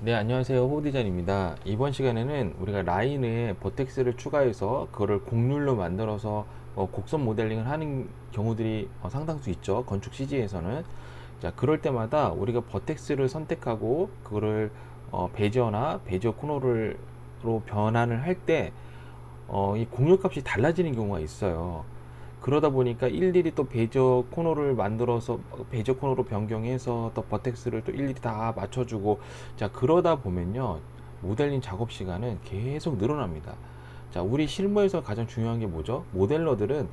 네, 안녕하세요. 호디자인입니다. 이번 시간에는 우리가 라인에 버텍스를 추가해서 그거를 곡률로 만들어서 어, 곡선 모델링을 하는 경우들이 어, 상당수 있죠. 건축 CG에서는. 자, 그럴 때마다 우리가 버텍스를 선택하고 그거를 어, 베지어나 베지어 코너를 로 변환을 할때 어, 이 곡률 값이 달라지는 경우가 있어요. 그러다 보니까 일일이 또 베이저 코너를 만들어서 베이저 코너로 변경해서 또 버텍스를 또 일일이 다 맞춰주고 자 그러다 보면요 모델링 작업 시간은 계속 늘어납니다. 자 우리 실무에서 가장 중요한 게 뭐죠? 모델러들은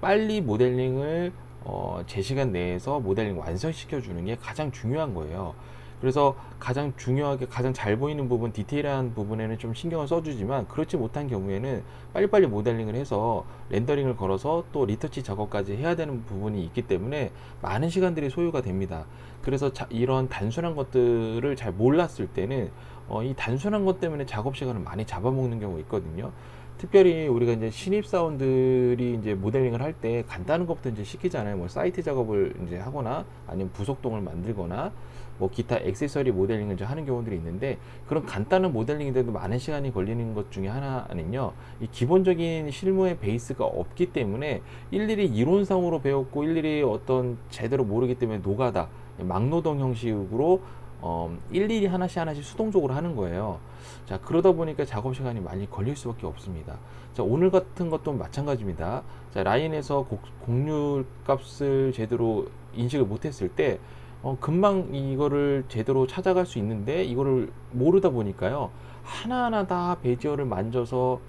빨리 모델링을 어, 제 시간 내에서 모델링 완성시켜 주는 게 가장 중요한 거예요. 그래서 가장 중요하게 가장 잘 보이는 부분 디테일한 부분에는 좀 신경을 써주지만 그렇지 못한 경우에는 빨리빨리 모델링을 해서 렌더링을 걸어서 또 리터치 작업까지 해야 되는 부분이 있기 때문에 많은 시간들이 소요가 됩니다. 그래서 자, 이런 단순한 것들을 잘 몰랐을 때는 어, 이 단순한 것 때문에 작업 시간을 많이 잡아먹는 경우가 있거든요. 특별히 우리가 이제 신입사원들이 이제 모델링을 할 때 간단한 것부터 이제 시키잖아요. 뭐 사이트 작업을 이제 하거나 아니면 부속동을 만들거나 뭐 기타 액세서리 모델링을 하는 경우들이 있는데 그런 간단한 모델링인데도 많은 시간이 걸리는 것 중에 하나는요. 이 기본적인 실무의 베이스가 없기 때문에 일일이 이론상으로 배웠고 일일이 어떤 제대로 모르기 때문에 노가다 막노동 형식으로 어, 일일이 하나씩 하나씩 수동적으로 하는 거예요. 자, 그러다 보니까 작업 시간이 많이 걸릴 수밖에 없습니다. 자, 오늘 같은 것도 마찬가지입니다. 자, 라인에서 곡, 곡률 값을 제대로 인식을 못했을 때, 어, 금방 이거를 제대로 찾아갈 수 있는데, 이거를 모르다 보니까요, 하나하나 다 베지어를 만져서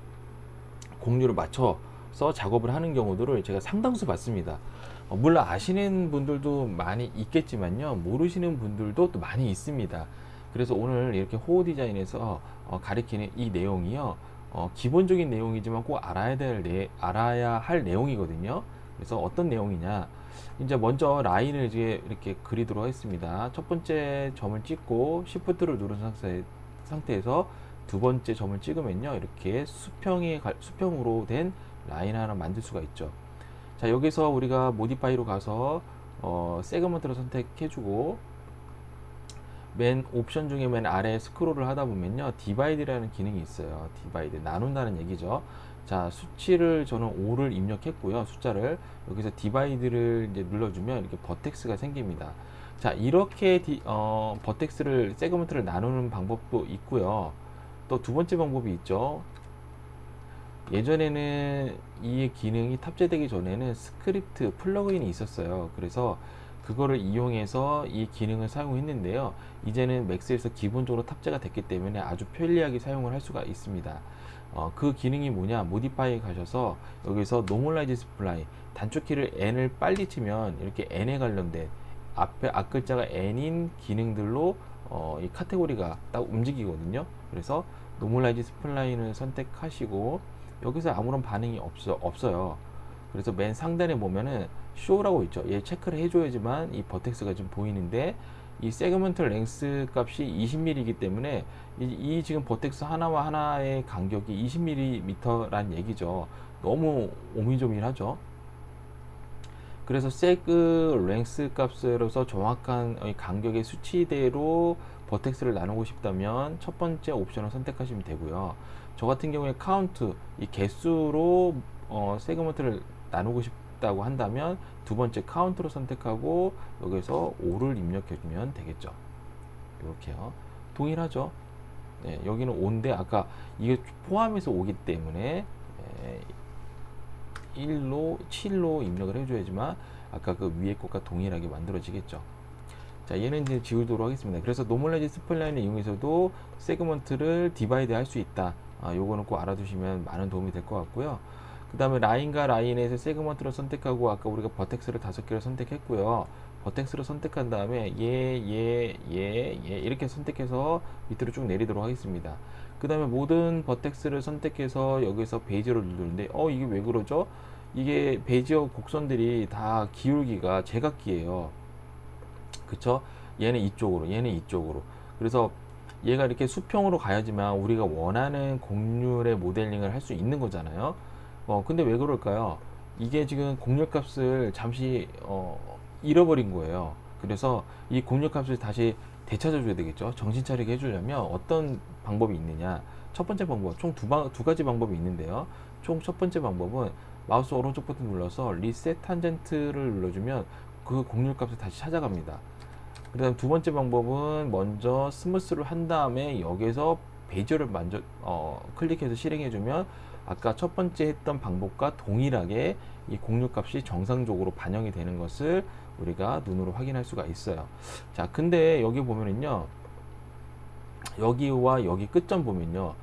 곡률을 맞춰서 작업을 하는 경우들을 제가 상당수 봤습니다. 어, 물론 아시는 분들도 많이 있겠지만요, 모르시는 분들도 또 많이 있습니다. 그래서 오늘 이렇게 호호 디자인에서 어, 가리키는 이 내용이요, 어, 기본적인 내용이지만 꼭 알아야 될 내, 알아야 할 내용이거든요. 그래서 어떤 내용이냐, 이제 먼저 라인을 이제 이렇게 그리도록 하겠습니다. 첫 번째 점을 찍고 Shift를 누른 상태, 상태에서 두 번째 점을 찍으면요, 이렇게 수평이 갈- 수평으로 된 라인 하나 만들 수가 있죠. 자 여기서 우리가 모디파이로 가서 어, 세그먼트를 선택해 주고 맨 옵션 중에 맨 아래 스크롤을 하다 보면요 디바이드라는 기능이 있어요 디바이드 나눈다는 얘기죠 자 수치를 저는 5를 입력했고요. 숫자를 여기서 디바이드를 이제 눌러주면 이렇게 버텍스가 생깁니다. 자 이렇게 디, 어, 버텍스를 세그먼트를 나누는 방법도 있고요. 또 두 번째 방법이 있죠. 예전에는 이 기능이 탑재되기 전에는 스크립트 플러그인이 있었어요. 그래서 그거를 이용해서 이 기능을 사용했는데요. 이제는 맥스에서 기본적으로 탑재가 됐기 때문에 아주 편리하게 사용을 할 수가 있습니다. 어, 그 기능이 뭐냐? 모디파이에 가셔서 여기서 노멀라이즈 스플라이 단축키를 n을 빨리 치면 이렇게 n에 관련된 앞에 앞글자가 n인 기능들로 어, 이 카테고리가 딱 움직이거든요. 그래서 노멀라이즈 스플라인을 선택하시고 여기서 아무런 반응이 없어, 없어요. 그래서 맨 상단에 보면은 쇼라고 있죠. 얘 체크를 해줘야지만 이 버텍스가 지금 보이는데 이 세그먼트 랭스 값이 20mm이기 때문에 이, 이 지금 버텍스 하나와 하나의 간격이 20mm라는 얘기죠. 너무 오미조밀하죠. 그래서 세그 랭스 값으로서 정확한 이 간격의 수치대로 버텍스를 나누고 싶다면 첫 번째 옵션을 선택하시면 되고요. 저 같은 경우에 카운트 이 개수로 어, 세그먼트를 나누고 싶 다고 한다면 두 번째 카운트로 선택하고 여기서 5를 입력해 주면 되겠죠. 이렇게요. 동일하죠. 네, 여기는 5인데 아까 이게 포함해서 오기 때문에 에, 1로 7로 입력을 해줘야지만 아까 그 위에 것과 동일하게 만들어지겠죠. 자, 얘는 이제 지우도록 하겠습니다. 그래서 노멀라이즈 스플라인을 이용해서도 세그먼트를 디바이드 할 수 있다. 아, 요거는 꼭 알아두시면 많은 도움이 될 것 같고요. 그 다음에 라인과 라인에서 세그먼트를 선택하고 아까 우리가 버텍스를 다섯 개를 선택했고요. 버텍스를 선택한 다음에 얘, 얘, 얘, 얘 이렇게 선택해서 밑으로 쭉 내리도록 하겠습니다. 그 다음에 모든 버텍스를 선택해서 여기서 베이지를 누르는데 어 이게 왜 그러죠? 이게 베이지어 곡선들이 다 기울기가 제각기예요. 그쵸? 얘는 이쪽으로, 얘는 이쪽으로. 그래서 얘가 이렇게 수평으로 가야지만 우리가 원하는 곡률의 모델링을 할 수 있는 거잖아요. 어, 근데 왜 그럴까요? 이게 지금 곡률 값을 잠시 어, 잃어버린 거예요. 그래서 이 곡률 값을 다시 되찾아 줘야 되겠죠. 정신 차리게 해주려면 어떤 방법이 있느냐. 첫 번째 방법, 총 두 두 가지 방법이 있는데요. 총 첫 번째 방법은 마우스 오른쪽 버튼 눌러서 리셋 탄젠트를 눌러주면 그 공률 값을 다시 찾아갑니다. 그다음 두 번째 방법은 먼저 스무스를 한 다음에 여기서 베이저를 만져 어, 클릭해서 실행해주면 아까 첫 번째 했던 방법과 동일하게 이 공률 값이 정상적으로 반영이 되는 것을 우리가 눈으로 확인할 수가 있어요. 자, 근데 여기 보면은요, 여기와 여기 끝점 보면요,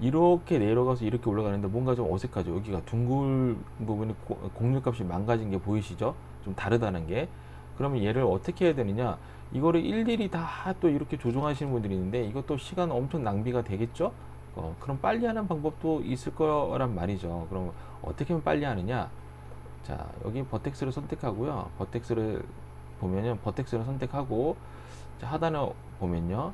이렇게 내려가서 이렇게 올라가는데 뭔가 좀 어색하죠. 여기가 둥글 부분이 고- 공률 값이 망가진 게 보이시죠? 좀 다르다는 게. 그러면 얘를 어떻게 해야 되느냐? 이거를 일일이 다 또 이렇게 조정하시는 분들이 있는데 이것도 시간 엄청 낭비가 되겠죠? 어, 그럼 빨리 하는 방법도 있을 거란 말이죠. 그럼 어떻게 하면 빨리 하느냐? 자, 여기 버텍스를 선택하고요. 버텍스를 보면요. 버텍스를 선택하고 자, 하단에 보면요.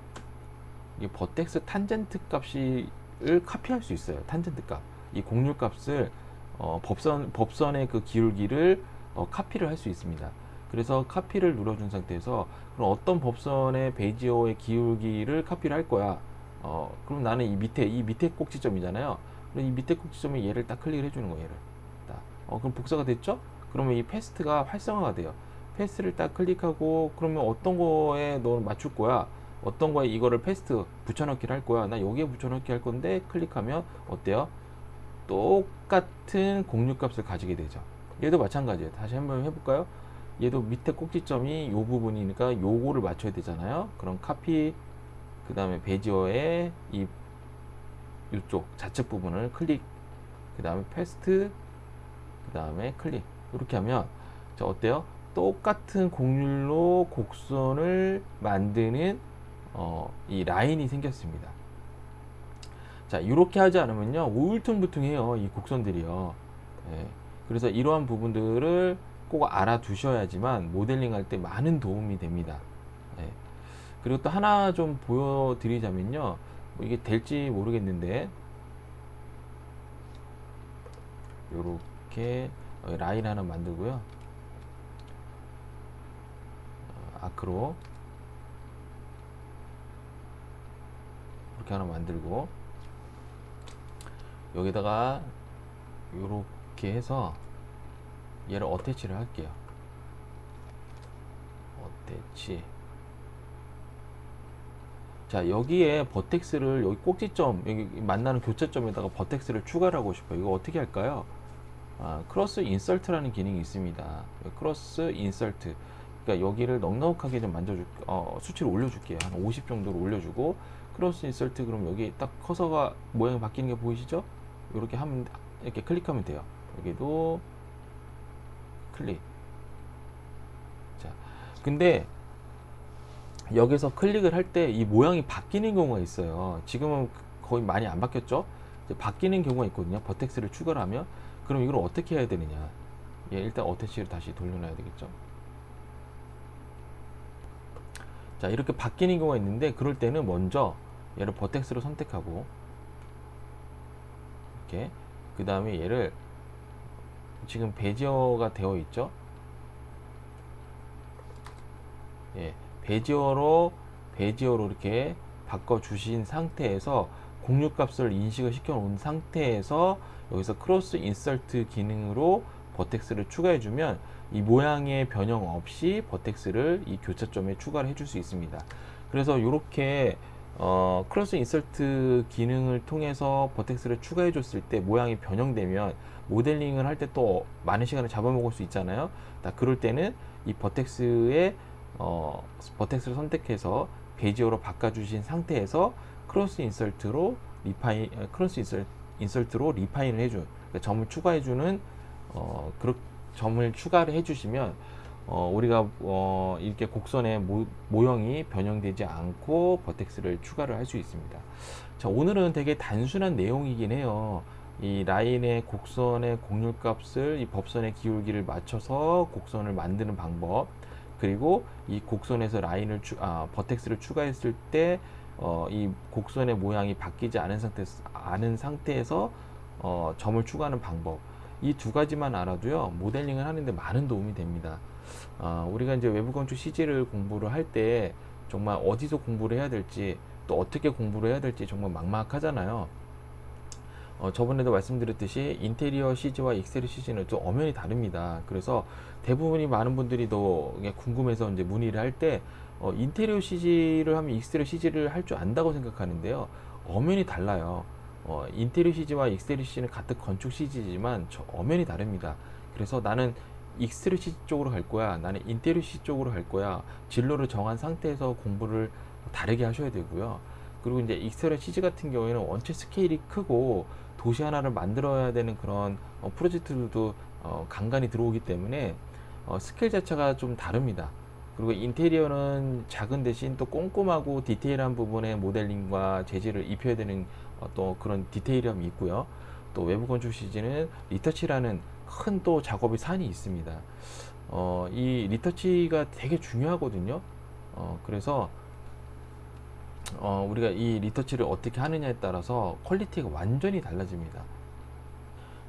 이 버텍스 탄젠트 값이 을 카피할 수 있어요. 탄젠트 값. 이 공률 값을 어, 법선 법선의 그 기울기를 어, 카피를 할 수 있습니다. 그래서 카피를 눌러준 상태에서 그럼 어떤 법선의 베이지어의 기울기를 카피를 할 거야. 어, 그럼 나는 이 밑에 이 밑에 꼭지점이잖아요. 그럼 이 밑에 꼭지점에 얘를 딱 클릭을 해주는 거예요. 얘를. 딱. 어, 그럼 복사가 됐죠? 그러면 이 패스트가 활성화가 돼요. 패스트를 딱 클릭하고 그러면 어떤 거에 너 맞출 거야? 어떤 거에 이거를 패스트 붙여넣기를 할 거야. 나 여기에 붙여넣기 할 건데 클릭하면 어때요? 똑같은 공유값을 가지게 되죠. 얘도 마찬가지예요. 다시 한번 해볼까요? 얘도 밑에 꼭지점이 요 부분이니까 요거를 맞춰야 되잖아요. 그럼 카피 그 다음에 베지어의 이 이쪽 좌측 부분을 클릭 그 다음에 패스트 그 다음에 클릭 이렇게 하면 자 어때요? 똑같은 곡률로 곡선을 만드는 어, 이 라인이 생겼습니다. 자 이렇게 하지 않으면요 우울퉁불퉁해요 이 곡선들이요. 예, 그래서 이러한 부분들을 꼭 알아두셔야지만 모델링 할 때 많은 도움이 됩니다. 예. 그리고 또 하나 좀 보여드리자면요. 뭐 이게 될지 모르겠는데, 요렇게 어, 라인 하나 만들고요. 어, 아크로. 이렇게 하나 만들고, 여기다가 요렇게 해서 얘를 어태치를 할게요. 어태치. 자, 여기에 버텍스를 여기 꼭지점, 여기 만나는 교차점에다가 버텍스를 추가를 하고 싶어요. 이거 어떻게 할까요? 아, 크로스 인설트라는 기능이 있습니다. 크로스 인설트. 그러니까 여기를 넉넉하게 좀 만져줄, 어, 수치를 올려줄게요. 한 50 정도로 올려주고, 크로스 인설트 그럼 여기 딱 커서가 모양이 바뀌는 게 보이시죠? 이렇게 하면, 이렇게 클릭하면 돼요. 여기도 클릭. 자, 근데 여기서 클릭을 할 때 이 모양이 바뀌는 경우가 있어요. 지금은 거의 많이 안 바뀌었죠? 바뀌는 경우가 있거든요. 버텍스를 추가를 하면. 그럼 이걸 어떻게 해야 되느냐? 예, 일단 어태치를 다시 돌려놔야 되겠죠. 자, 이렇게 바뀌는 경우가 있는데 그럴 때는 먼저 얘를 버텍스로 선택하고 이렇게 그 다음에 얘를 지금 베지어가 되어 있죠. 예, 베지어로 베지어로 이렇게 바꿔 주신 상태에서 공유 값을 인식을 시켜 놓은 상태에서 여기서 크로스 인설트 기능으로 버텍스를 추가해 주면 이 모양의 변형 없이 버텍스를 이 교차점에 추가를 해줄 수 있습니다. 그래서 이렇게 어, 크로스 인설트 기능을 통해서 버텍스를 추가해 줬을 때 모양이 변형되면 모델링을 할 때 또 많은 시간을 잡아먹을 수 있잖아요. 다 그럴 때는 이 버텍스의 어, 버텍스를 선택해서 베지어로 바꿔주신 상태에서 크로스 인설트로 리파인 어, 크로스 인설, 인설트로 리파인을 해준 그러니까 점을 추가해주는 어, 그 점을 추가를 해주시면 어, 우리가 어, 이렇게 곡선의 모, 모형이 변형되지 않고 버텍스를 추가를 할 수 있습니다. 자, 오늘은 되게 단순한 내용이긴 해요. 이 라인의 곡선의 곡률값을 이 법선의 기울기를 맞춰서 곡선을 만드는 방법 그리고 이 곡선에서 라인을 추, 아, 버텍스를 추가했을 때 어, 이 곡선의 모양이 바뀌지 않은 상태 않은 상태에서 어, 점을 추가하는 방법 이 두 가지만 알아도요 모델링을 하는데 많은 도움이 됩니다. 어, 우리가 이제 외부 건축 CG를 공부를 할 때 정말 어디서 공부를 해야 될지 또 어떻게 공부를 해야 될지 정말 막막하잖아요. 어, 저번에도 말씀드렸듯이 인테리어 CG와 익스테리어 CG는 좀 엄연히 다릅니다. 그래서 대부분이 많은 분들이 더 궁금해서 이제 문의를 할때 어, 인테리어 CG를 하면 익스테리어 CG를 할 줄 안다고 생각하는데요. 엄연히 달라요. 어, 인테리어 CG와 익스테리어 CG는 같은 건축 저 엄연히 다릅니다. 그래서 나는 익스테리어 CG 쪽으로 갈 거야. 나는 인테리어 CG 쪽으로 갈 거야. 진로를 정한 상태에서 공부를 다르게 하셔야 되고요. 그리고 이제 익스테리어 CG 같은 경우에는 원체 스케일이 크고 도시 하나를 만들어야 되는 그런 어, 프로젝트들도 어, 간간히 들어오기 때문에 어, 스케일 자체가 좀 다릅니다. 그리고 인테리어는 작은 대신 또 꼼꼼하고 디테일한 부분의 모델링과 재질을 입혀야 되는 어, 또 그런 디테일함이 있고요. 또 외부 건축 CG는 리터치라는 큰 또 작업의 산이 있습니다. 어, 이 리터치가 되게 중요하거든요. 어, 그래서 어, 우리가 이 리터치를 어떻게 하느냐에 따라서 퀄리티가 완전히 달라집니다.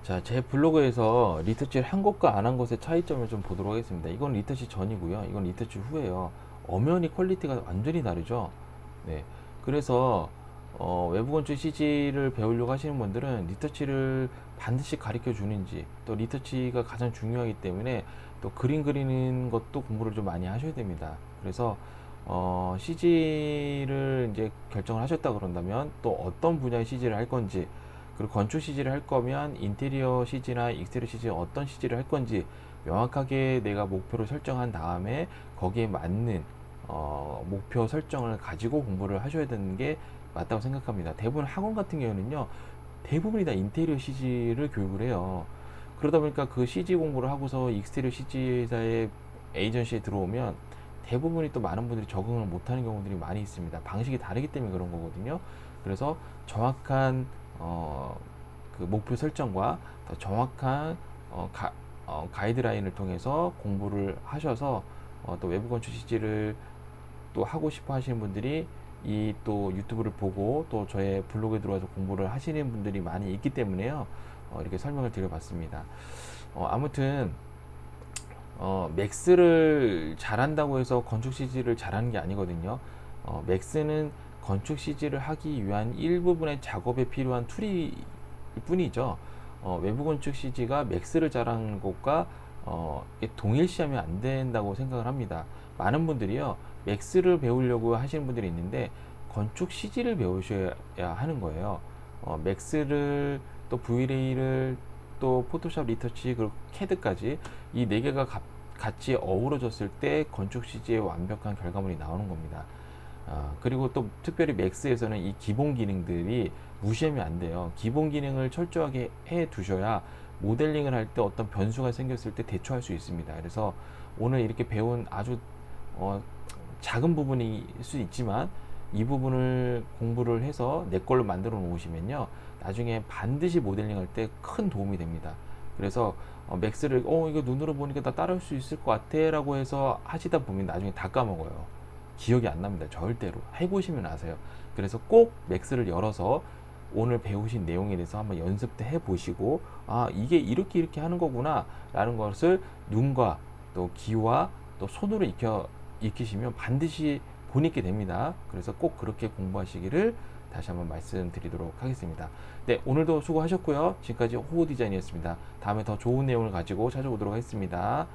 자, 제 블로그에서 리터치를 한 것과 안 한 것의 차이점을 좀 보도록 하겠습니다. 이건 리터치 전이고요. 이건 리터치 후예요. 엄연히 퀄리티가 완전히 다르죠. 네. 그래서 어, 외부 건축 CG를 배우려고 하시는 분들은 리터치를 반드시 가르쳐 주는지 또 리터치가 가장 중요하기 때문에 또 그림 그리는 것도 공부를 좀 많이 하셔야 됩니다. 그래서 어, CG를 이제 결정을 하셨다 그런다면 또 어떤 분야의 CG를 할 건지 그리고 건축 CG를 할 거면 인테리어 CG나 익스테리어 CG 어떤 CG를 할 건지 명확하게 내가 목표를 설정한 다음에 거기에 맞는 어, 목표 설정을 가지고 공부를 하셔야 되는 게 맞다고 생각합니다. 대부분 학원 같은 경우는요, 대부분이 다 인테리어 CG를 교육을 해요. 그러다 보니까 그 CG 공부를 하고서 익스테리어 CG사의 에이전시에 들어오면 대부분이 또 많은 분들이 적응을 못하는 경우들이 많이 있습니다. 방식이 다르기 때문에 그런 거거든요. 그래서 정확한 어, 그 목표 설정과 더 정확한 어, 가, 어, 가이드라인을 통해서 공부를 하셔서 어, 또 외부 건축 CG를 또 하고 싶어 하시는 분들이 이 또 유튜브를 보고 또 저의 블로그에 들어와서 공부를 하시는 분들이 많이 있기 때문에요. 어, 이렇게 설명을 드려봤습니다. 어, 아무튼 어, 맥스를 잘한다고 해서 건축 CG를 잘하는 게 아니거든요. 어, 맥스는 건축 CG를 하기 위한 일부분의 작업에 필요한 툴일 뿐이죠. 어, 외부 건축 CG가 맥스를 잘하는 것과 어, 동일시하면 안 된다고 생각을 합니다. 많은 분들이요, 맥스를 배우려고 하시는 분들이 있는데, 건축 CG를 배우셔야 하는 거예요. 어, 맥스를 또 V-Ray를 또 포토샵 리터치 그리고 캐드까지 이 네 개가 가- 같이 어우러졌을 때 건축 CG의 완벽한 결과물이 나오는 겁니다. 아, 그리고 또 특별히 맥스에서는 이 기본 기능들이 무시하면 안 돼요. 기본 기능을 철저하게 해 두셔야 모델링을 할 때 어떤 변수가 생겼을 때 대처할 수 있습니다. 그래서 오늘 이렇게 배운 아주 어, 작은 부분일 수 있지만 이 부분을 공부를 해서 내 걸로 만들어 놓으시면요. 나중에 반드시 모델링 할 때 큰 도움이 됩니다. 그래서 어, 맥스를 어 이거 눈으로 보니까 나 따라할 수 있을 것 같아라고 해서 하시다 보면 나중에 다 까먹어요. 기억이 안 납니다. 절대로 해보시면 아세요. 그래서 꼭 맥스를 열어서 오늘 배우신 내용에 대해서 한번 연습도 해보시고 아 이게 이렇게 이렇게 하는 거구나 라는 것을 눈과 또 귀와 또 손으로 익혀 익히시면 반드시 보니게 됩니다. 그래서 꼭 그렇게 공부하시기를 다시 한번 말씀드리도록 하겠습니다. 네, 오늘도 수고하셨고요. 지금까지 호우 디자인이었습니다. 다음에 더 좋은 내용을 가지고 찾아오도록 하겠습니다.